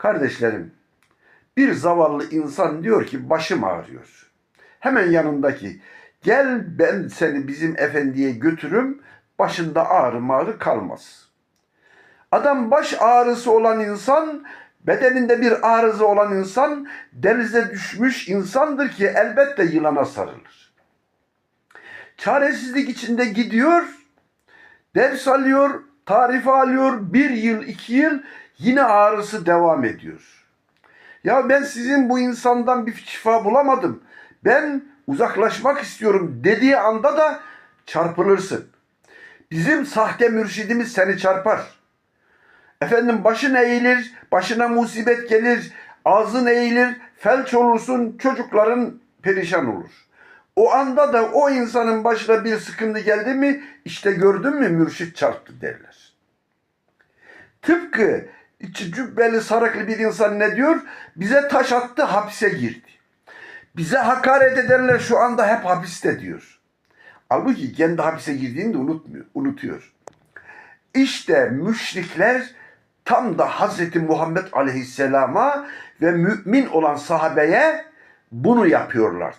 Kardeşlerim, bir zavallı insan diyor ki başım ağrıyor. Hemen yanındaki gel ben seni bizim efendiye götürüm başında ağrı mağrı kalmaz. Adam baş ağrısı olan insan, bedeninde bir arıza olan insan denize düşmüş insandır ki elbette yılana sarılır. Çaresizlik içinde gidiyor, ders alıyor, tarife alıyor, bir yıl, iki yıl yine ağrısı devam ediyor. Ya ben sizin bu insandan bir şifa bulamadım. Ben uzaklaşmak istiyorum dediği anda da çarpılırsın. Bizim sahte mürşidimiz seni çarpar. Efendim başın eğilir, başına musibet gelir, ağzın eğilir, felç olursun, çocukların perişan olur. O anda da o insanın başına bir sıkıntı geldi mi, işte gördün mü mürşit çarptı derler. Tıpkı içi cübbeli sarıklı bir insan ne diyor? Bize taş attı hapse girdi. Bize hakaret ederler şu anda hep hapiste diyor. Halbuki kendi hapise girdiğini de unutmuyor, unutuyor. İşte müşrikler tam da Hazreti Muhammed Aleyhisselam'a ve mümin olan sahabeye bunu yapıyorlardı.